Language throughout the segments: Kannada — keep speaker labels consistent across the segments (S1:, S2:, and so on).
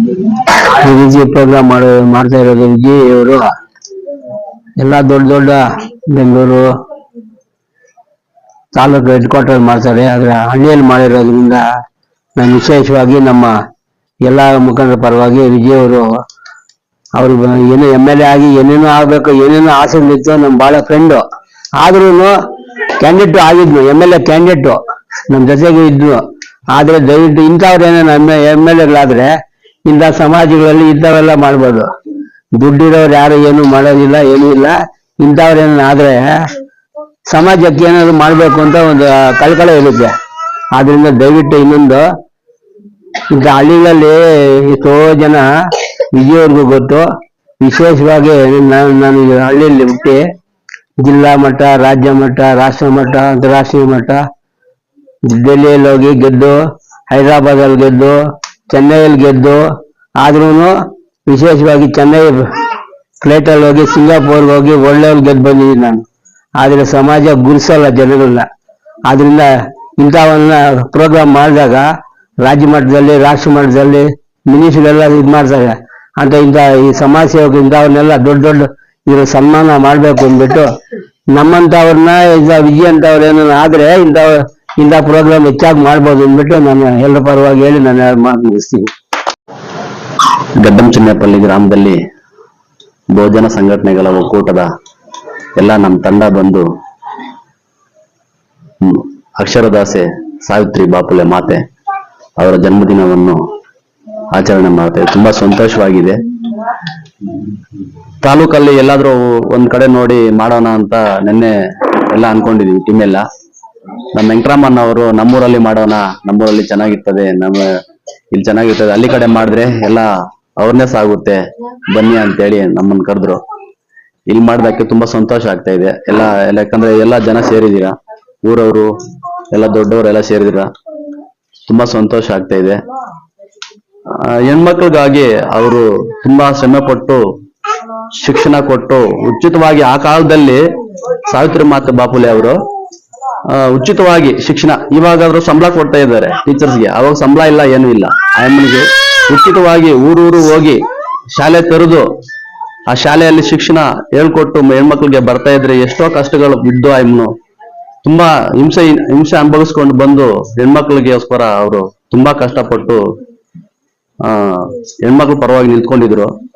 S1: ಈ ವಿಜಯ್ ಪ್ರೋಗ್ರಾಮ್ ಮಾಡೋ, ಮಾಡ್ತಾ ಇರೋದು ವಿಜಯ್ ಅವರು ಎಲ್ಲ ದೊಡ್ಡ ದೊಡ್ಡ ಬೆಂಗಳೂರು ತಾಲೂಕು ಹೆಡ್ ಕ್ವಾರ್ಟರ್ ಮಾಡ್ತಾರೆ. ಆದ್ರೆ ಹಳ್ಳಿಯಲ್ಲಿ ಮಾಡಿರೋದ್ರಿಂದ ನಾನು ವಿಶೇಷವಾಗಿ ನಮ್ಮ ಎಲ್ಲ ಮುಖಂಡರ ಪರವಾಗಿ ವಿಜಯ್ ಅವರು ಅವರು ಏನು ಎಂ ಎಲ್ ಎ ಆಗಿ ಏನೇನೋ ಆಗ್ಬೇಕು, ಏನೇನೋ ಆಸೆಗಳಿತ್ತು ನಮ್ಮ ಬಹಳ ಫ್ರೆಂಡು ಆದ್ರೂ ಕ್ಯಾಂಡಿಡೇಟ್ ಆಗಿದ್ನು ಎಂ ಎಲ್ ಎ ಕ್ಯಾಂಡಿಡೇಟ್ ನಮ್ಮ ಜೊತೆಗೆ ಇದ್ನು. ಆದ್ರೆ ದಯವಿಟ್ಟು ಇಂಥವ್ರೇನೋ ನಮ್ಮ ಎಂ ಎಲ್ ಎಗಳಾದ್ರೆ ಇಂಥ ಸಮಾಜಗಳಲ್ಲಿ ಇಂಥವೆಲ್ಲ ಮಾಡ್ಬೋದು. ದುಡ್ಡಿರೋರು ಯಾರು ಏನು ಮಾಡೋದಿಲ್ಲ, ಏನೂ ಇಲ್ಲ. ಇಂಥವ್ರೇನ ಆದ್ರೆ ಸಮಾಜಕ್ಕೆ ಏನಾದ್ರು ಮಾಡ್ಬೇಕು ಅಂತ ಒಂದು ಕಳ್ಕಳ ಇರುತ್ತೆ. ಆದ್ರಿಂದ ದಯವಿಟ್ಟು ಇನ್ನೊಂದು, ಇಂಥ ಹಳ್ಳಿಗಳಲ್ಲಿ ಎಷ್ಟೋ ಜನ ವಿಜಯವ್ರಿಗೂ ಗೊತ್ತು. ವಿಶೇಷವಾಗಿ ನಾನು ನಾನು ಹಳ್ಳಿಯಲ್ಲಿ ಹುಟ್ಟಿ ಜಿಲ್ಲಾ ಮಟ್ಟ, ರಾಜ್ಯ ಮಟ್ಟ, ರಾಷ್ಟ್ರ ಮಟ್ಟ, ಅಂತಾರಾಷ್ಟ್ರೀಯ ಮಟ್ಟ, ಡೆಲ್ಲಿಯಲ್ಲಿ ಹೋಗಿ ಗೆದ್ದು ಹೈದರಾಬಾದಲ್ಲಿ ಗೆದ್ದು ಚೆನ್ನೈಯಲ್ಲಿ ಗೆದ್ದು ಆದ್ರೂ ವಿಶೇಷವಾಗಿ ಚೆನ್ನೈ ಫ್ಲೈಟಲ್ಲಿ ಹೋಗಿ, ಸಿಂಗಾಪುರ್ಗೆ ಹೋಗಿ ಒಳ್ಳೆ ಗೆದ್ದು ಬಂದಿದ್ದೀನಿ ನಾನು. ಆದ್ರೆ ಸಮಾಜ ಗುರುಸಲ್ಲ ಜನಗಳನ್ನ ಆದ್ರಿಂದ ಇಂಥವನ್ನ ಪ್ರೋಗ್ರಾಮ್ ಮಾಡಿದಾಗ, ರಾಜ್ಯ ಮಟ್ಟದಲ್ಲಿ, ರಾಷ್ಟ್ರ ಮಟ್ಟದಲ್ಲಿ ಮಿನಿಸ್ಟ್ರೆಲ್ಲ ಇದು ಮಾಡ್ತಾರೆ ಅಂತ ಇಂಥ ಈ ಸಮಾಜ ಸೇವಕ ಇಂಥವ್ರನ್ನೆಲ್ಲ ದೊಡ್ಡ ದೊಡ್ಡ ಇರೋ ಸನ್ಮಾನ ಮಾಡಬೇಕು ಅಂದ್ಬಿಟ್ಟು ನಮ್ಮಂಥವ್ರನ್ನ ಈಗ ವಿಜಯ್ ಅಂತವ್ರು ಏನಾರ ಆದ್ರೆ ಇಂಥ ಇಂಥ ಪ್ರೋಗ್ರಾಮ್ ಹೆಚ್ಚಾಗಿ ಮಾಡ್ಬೋದು ಅಂದ್ಬಿಟ್ಟು ನಾನು ಎಲ್ಲರ ಪರವಾಗಿ ಹೇಳಿ ನಾನು ಮಾತು ಮುಗಿಸ್ತೀನಿ.
S2: ಗಡ್ಡಂ ಚಿನ್ನಪಲ್ಲಿ ಗ್ರಾಮದಲ್ಲಿ ಬಹುಜನ ಸಂಘಟನೆಗಳ ಒಕ್ಕೂಟದ ಎಲ್ಲ ನಮ್ಮ ತಂಡ ಬಂದು ಅಕ್ಷರದಾಸೆ ಸಾವಿತ್ರಿ ಬಾಪುಲೆ ಮಾತೆ ಅವರ ಜನ್ಮದಿನವನ್ನು ಆಚರಣೆ ಮಾಡ್ತೇವೆ. ತುಂಬಾ ಸಂತೋಷವಾಗಿದೆ. ತಾಲೂಕಲ್ಲಿ ಎಲ್ಲಾದ್ರೂ ಒಂದ್ ಕಡೆ ನೋಡಿ ಮಾಡೋಣ ಅಂತ ನಿನ್ನೆ ಎಲ್ಲ ಅನ್ಕೊಂಡಿದೀವಿ ಟೀಮ್ ಎಲ್ಲ. ನಮ್ಮ ವೆಂಕಟರಾಮನ್ ಅವರು ನಮ್ಮೂರಲ್ಲಿ ಮಾಡೋಣ, ನಮ್ಮೂರಲ್ಲಿ ಚೆನ್ನಾಗಿರ್ತದೆ, ನಮ್ಮ ಇಲ್ಲಿ ಚೆನ್ನಾಗಿರ್ತದೆ. ಅಲ್ಲಿ ಕಡೆ ಮಾಡಿದ್ರೆ ಎಲ್ಲ ಅವ್ರನ್ನೇ ಸಾಗುತ್ತೆ. ಬನ್ನಿ ಅಂತೇಳಿ ನಮ್ಮನ್ನ ಕರೆದ್ರು. ಇಲ್ಲಿ ಮಾಡ್ದಕ್ಕೆ ತುಂಬಾ ಸಂತೋಷ ಆಗ್ತಾ ಇದೆ. ಎಲ್ಲ ಎಲ್ಲ ಯಾಕಂದ್ರೆ ಎಲ್ಲ ಜನ ಸೇರಿದೀರಾ ಊರವರು, ಎಲ್ಲ ದೊಡ್ಡವರೆಲ್ಲ ಸೇರಿದಿರ ತುಂಬಾ ಸಂತೋಷ ಆಗ್ತಾ ಇದೆ. ಹೆಣ್ಮಕ್ಳಿಗಾಗಿ ಅವರು ತುಂಬಾ ಶ್ರಮೆ ಪಟ್ಟು, ಶಿಕ್ಷಣ ಕೊಟ್ಟು, ಉಚಿತವಾಗಿ ಆ ಕಾಲದಲ್ಲಿ ಸಾವಿತ್ರಿ ಮಾತೆ ಬಾಪುಲೆ ಅವರು ಉಚಿತವಾಗಿ ಶಿಕ್ಷಣ. ಇವಾಗಾದ್ರೂ ಸಂಬಳ ಕೊಡ್ತಾ ಇದ್ದಾರೆ ಟೀಚರ್ಸ್ಗೆ ಅವಾಗ ಸಂಬಳ ಇಲ್ಲ, ಏನೂ ಇಲ್ಲ. ಅಮ್ಮನಿಗೆ ಉಚಿತವಾಗಿ ಊರೂರು ಹೋಗಿ ಶಾಲೆ ತೆರೆದು ಆ ಶಾಲೆಯಲ್ಲಿ ಶಿಕ್ಷಣ ಹೇಳ್ಕೊಟ್ಟು ಹೆಣ್ಮಕ್ಳಿಗೆ ಬರ್ತಾ ಇದ್ರೆ ಎಷ್ಟೋ ಕಷ್ಟಗಳು ಬಿದ್ದು ಅಮ್ಮನು. ತುಂಬಾ ಹಿಂಸೆ ಹಿಂಸೆ ಅನುಭವಿಸ್ಕೊಂಡು ಬಂದು ಹೆಣ್ಮಕ್ಳಿಗೋಸ್ಕರ ಅವರು ತುಂಬಾ ಕಷ್ಟಪಟ್ಟು, ಆ, ಹೆಣ್ಮಕ್ಳು ಪರವಾಗಿ ನಿಂತ್ಕೊಂಡಿದ್ರು.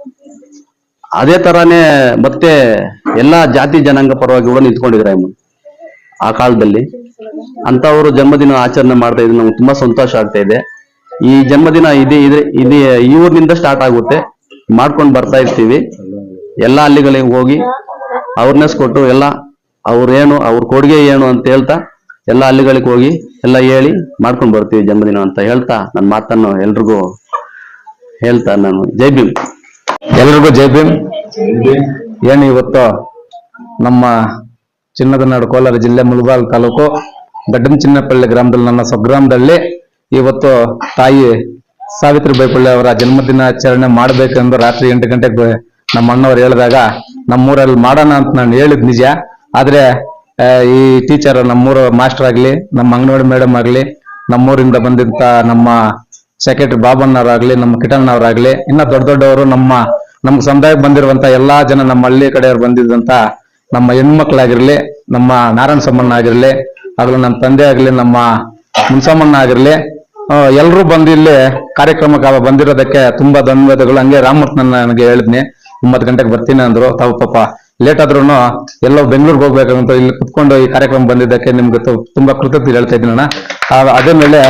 S2: ಅದೇ ತರಾನೇ ಮತ್ತೆ ಎಲ್ಲಾ ಜಾತಿ ಜನಾಂಗ ಪರವಾಗಿ ಕೂಡ ನಿಂತ್ಕೊಂಡಿದ್ರು ಅಮ್ಮ ಆ ಕಾಲದಲ್ಲಿ ಅಂತವರು ಜನ್ಮದಿನ ಆಚರಣೆ ಮಾಡ್ತಾ ಇದ್ರೆ ನಮ್ಗೆ ತುಂಬಾ ಸಂತೋಷ ಆಗ್ತಾ ಇದೆ. ಈ ಜನ್ಮದಿನ ಇದೆ ಇದೆ ಇದೇ ಈ ಊರಿನಿಂದ ಸ್ಟಾರ್ಟ್ ಆಗುತ್ತೆ. ಮಾಡ್ಕೊಂಡು ಬರ್ತಾ ಇರ್ತೀವಿ. ಎಲ್ಲಾ ಹಳ್ಳಿಗಳಿಗೆ ಹೋಗಿ ಅವೇರ್ನೆಸ್ ಕೊಟ್ಟು ಎಲ್ಲ ಅವ್ರೇನು ಅವ್ರ ಕೊಡುಗೆ ಏನು ಅಂತ ಹೇಳ್ತಾ ಎಲ್ಲ ಹಳ್ಳಿಗಳಿಗೆ ಹೋಗಿ ಎಲ್ಲ ಹೇಳಿ ಮಾಡ್ಕೊಂಡು ಬರ್ತೀವಿ ಜನ್ಮದಿನ ಅಂತ ಹೇಳ್ತಾ ನನ್ನ ಮಾತನ್ನು ಎಲ್ರಿಗೂ ಹೇಳ್ತಾ ನಾನು. ಜೈ ಭೀಮ್.
S3: ಎಲ್ರಿಗೂ ಜೈ ಭೀಮ್. ಏನು ಇವತ್ತು ನಮ್ಮ ಚಿನ್ನದ ನಾಡು ಕೋಲಾರ ಜಿಲ್ಲೆ ಮುಳಬಾಲ್ ತಾಲೂಕು ಗಡ್ಡನ್ ಚಿನ್ನಪಳ್ಳಿ ಗ್ರಾಮದಲ್ಲಿ ನನ್ನ ಸ್ವಗ್ರಾಮದಲ್ಲಿ ಇವತ್ತು ತಾಯಿ ಸಾವಿತ್ರಿ ಬೈಪಳ್ಳಿ ಅವರ ಜನ್ಮದಿನಾಚರಣೆ ಮಾಡಬೇಕೆಂದು ರಾತ್ರಿ ಎಂಟು ಗಂಟೆಗೆ ನಮ್ಮ ಅಣ್ಣವ್ರು ಹೇಳಿದಾಗ, ನಮ್ಮೂರಲ್ಲಿ ಮಾಡೋಣ ಅಂತ ನಾನು ಹೇಳಿದ್ ನಿಜ. ಆದ್ರೆ ಈ ಟೀಚರ್ ನಮ್ಮೂರ ಮಾಸ್ಟರ್ ಆಗ್ಲಿ, ನಮ್ಮ ಅಂಗನವಾಡಿ ಮೇಡಮ್ ಆಗ್ಲಿ, ನಮ್ಮೂರಿಂದ ಬಂದಂತ ನಮ್ಮ ಸೆಕ್ರೆಟರಿ ಬಾಬಣ್ಣವರಾಗ್ಲಿ, ನಮ್ಮ ಕಿಟಣ್ಣವರಾಗ್ಲಿ, ಇನ್ನ ದೊಡ್ಡ ದೊಡ್ಡವರು ನಮ್ಮ ನಮ್ಮ ಸಮುದಾಯಕ್ಕೆ ಬಂದಿರುವಂತ ಎಲ್ಲಾ ಜನ ನಮ್ಮ ಹಳ್ಳಿ ಕಡೆಯವ್ರು ಬಂದಿದ್ದಂತ ನಮ್ಮ ಹೆಣ್ಮಕ್ಳಾಗಿರ್ಲಿ, ನಮ್ಮ ನಾರಾಯಣ ಸಮ್ಮಣ್ಣ ಆಗಿರ್ಲಿ, ಆಗ್ಲಿ ನಮ್ಮ ತಂದೆ ಆಗಲಿ, ನಮ್ಮ ಮುನ್ಸಮ್ಮಣ್ಣ ಆಗಿರ್ಲಿ ಎಲ್ಲರೂ ಬಂದು ಇಲ್ಲಿ ಕಾರ್ಯಕ್ರಮಕ್ಕೆ ಬಂದಿರೋದಕ್ಕೆ ತುಂಬಾ ಧನ್ಯವಾದಗಳು. ಹಂಗೆ ರಾಮಮೂರ್ತಿ ನನಗೆ ಹೇಳಿದ್ನಿ. ಒಂಬತ್ತು ಗಂಟೆಗೆ ಬರ್ತೀನಿ ಅಂದ್ರು. ತಾವು ಪಾಪ ಲೇಟ್ ಆದ್ರೂ ಎಲ್ಲೋ ಬೆಂಗಳೂರಿಗೆ ಹೋಗ್ಬೇಕಂತ ಇಲ್ಲಿ ಕುತ್ಕೊಂಡು ಈ ಕಾರ್ಯಕ್ರಮ ಬಂದಿದ್ದಕ್ಕೆ ನಿಮ್ಗೆ ತುಂಬಾ ಕೃತಜ್ಞತೆ ಹೇಳ್ತಾ ಇದ್ದೀನಿ ಅಣ್ಣ. ಅದೇ ಮೇಲೆ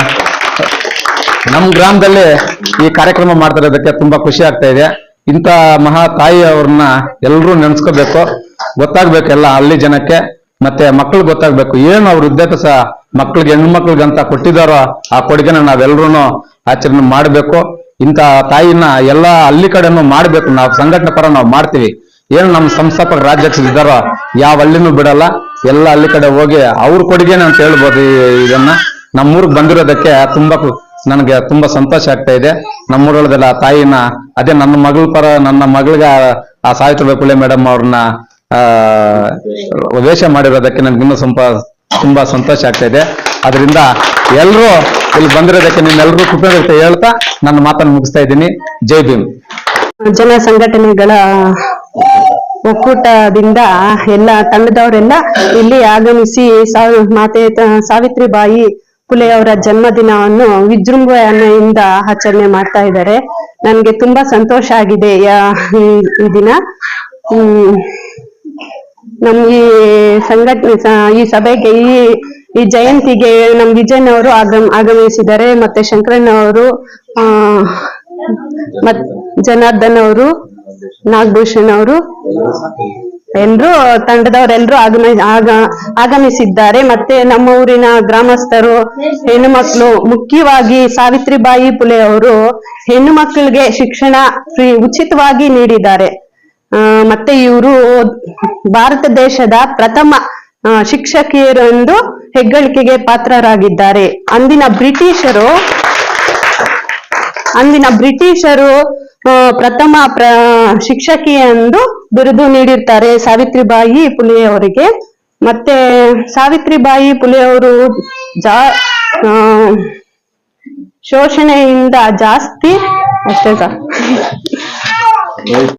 S3: ನಮ್ಮ ಗ್ರಾಮದಲ್ಲಿ ಈ ಕಾರ್ಯಕ್ರಮ ಮಾಡ್ತಾ ಇರೋದಕ್ಕೆ ತುಂಬಾ ಖುಷಿ ಆಗ್ತಾ ಇದೆ. ಇಂಥ ಮಹಾ ತಾಯಿ ಅವ್ರನ್ನ ಎಲ್ಲರೂ ನೆನ್ಸ್ಕೋಬೇಕು. ಗೊತ್ತಾಗ್ಬೇಕು ಎಲ್ಲ ಹಳ್ಳಿ ಜನಕ್ಕೆ? ಮತ್ತೆ ಮಕ್ಳಿಗೆ ಗೊತ್ತಾಗ್ಬೇಕು. ಏನು ಅವ್ರ ಉದ್ದೇಶ ಮಕ್ಳಿಗೆ ಅಂತ ಕೊಟ್ಟಿದಾರೋ ಆ ಕೊಡುಗೆನ ನಾವೆಲ್ಲರೂ ಆಚರಣೆ ಮಾಡ್ಬೇಕು. ಇಂತ ತಾಯಿನ ಎಲ್ಲ ಹಳ್ಳಿ ಕಡೆನೂ ಮಾಡ್ಬೇಕು. ನಾವು ಸಂಘಟನೆ ಪರ ನಾವು ಮಾಡ್ತೀವಿ. ಏನು ನಮ್ಮ ಸಂಸ್ಥಾಪಕ ರಾಜ್ಯಕ್ಷರಿದ್ದಾರೋ ಯಾವ ಹಳ್ಳಿನೂ ಬಿಡಲ್ಲ. ಎಲ್ಲ ಹಳ್ಳಿ ಕಡೆ ಹೋಗಿ ಅವ್ರ ಕೊಡುಗೆನ ಅಂತ ಹೇಳ್ಬೋದು ಇದನ್ನ. ನಮ್ಮೂರ್ಗ್ ಬಂದಿರೋದಕ್ಕೆ ತುಂಬಾ ನನಗೆ ತುಂಬಾ ಸಂತೋಷ ಆಗ್ತಾ ಇದೆ. ನಮ್ಮೂರೊಳದೆಲ್ಲ ತಾಯಿನ, ಅದೇ ನನ್ನ ಮಗಳ ಪರ ನನ್ನ ಮಗಳಿಗೆ ಆ- ಸಾವಿತ್ರಿ ಪುಳೆ ಮೇಡಮ್ ಅವ್ರನ್ನ ವೇಷ ಮಾಡಿರೋದಕ್ಕೆ ನನ್ಗೆ ಇನ್ನೂ ಸ್ವಲ್ಪ ತುಂಬಾ ಸಂತೋಷ ಆಗ್ತಾ ಇದೆ. ಅದರಿಂದ ಎಲ್ಲರೂ ಇಲ್ಲಿ ಬಂದಿರೋದಕ್ಕೆ ನಿಮ್ಮೆಲ್ಲರೂ ಕೃತಜ್ಞತೆ ಹೇಳ್ತಾ ನನ್ನ ಮಾತನ್ನು ಮುಗಿಸ್ತಾ ಇದ್ದೀನಿ. ಜೈ ಭೀಮ್.
S4: ಜನ ಸಂಘಟನೆಗಳ ಒಕ್ಕೂಟದಿಂದ ಎಲ್ಲ ತಂಡದವರೆಲ್ಲ ಇಲ್ಲಿ ಆಗಮಿಸಿ ಮಾತೆ ಸಾವಿತ್ರಿಬಾಯಿ ಪುಲೆ ಅವರ ಜನ್ಮದಿನವನ್ನು ವಿಜೃಂಭಣೆಯಿಂದ ಆಚರಣೆ ಮಾಡ್ತಾ ಇದ್ದಾರೆ. ನನ್ಗೆ ತುಂಬಾ ಸಂತೋಷ ಆಗಿದೆ ಈ ದಿನ. ಹ್ಮ್. ನಮ್ ಈ ಸಂಘಟನೆ ಈ ಸಭೆಗೆ ಈ ಈ ಜಯಂತಿಗೆ ನಮ್ ವಿಜಯನ್ ಅವರು ಆಗಮ್, ಆಗಮಿಸಿದ್ದಾರೆ. ಮತ್ತೆ ಶಂಕರಣ್ಣ ಅವರು, ಆ, ಮತ್ ಜನಾರ್ದನ್ ಅವರು, ನಾಗಭೂಷಣ್ ಅವರು. ಎಲ್ರು ತಂಡದವರೆಲ್ಲರೂ ಆಗಮ, ಆಗ, ಆಗಮಿಸಿದ್ದಾರೆ. ಮತ್ತೆ ನಮ್ಮ ಊರಿನ ಗ್ರಾಮಸ್ಥರು ಹೆಣ್ಣು ಮಕ್ಕಳು ಮುಖ್ಯವಾಗಿ ಸಾವಿತ್ರಿಬಾಯಿ ಪುಲೆ ಅವರು ಹೆಣ್ಣು ಮಕ್ಕಳಿಗೆ ಶಿಕ್ಷಣ ಫ್ರೀ, ಉಚಿತವಾಗಿ ನೀಡಿದ್ದಾರೆ. ಮತ್ತೆ ಇವರು ಭಾರತ ದೇಶದ ಪ್ರಥಮ ಶಿಕ್ಷಕಿಯರೆಂದು ಹೆಗ್ಗಳಿಕೆಗೆ ಪಾತ್ರರಾಗಿದ್ದಾರೆ. ಅಂದಿನ ಬ್ರಿಟಿಷರು ಅಂದಿನ ಬ್ರಿಟಿಷರು ಪ್ರಥಮ ಪ್ರ, ಶಿಕ್ಷಕಿ ಎಂದು ಬಿರುದು ನೀಡಿರ್ತಾರೆ ಸಾವಿತ್ರಿಬಾಯಿ ಪುಲೆ ಅವರಿಗೆ. ಮತ್ತೆ ಸಾವಿತ್ರಿಬಾಯಿ ಪುಲೆ ಅವರು ಜಾ ಶೋಷಣೆಯಿಂದ ಜಾಸ್ತಿ, ಅಷ್ಟೇ ಸರ್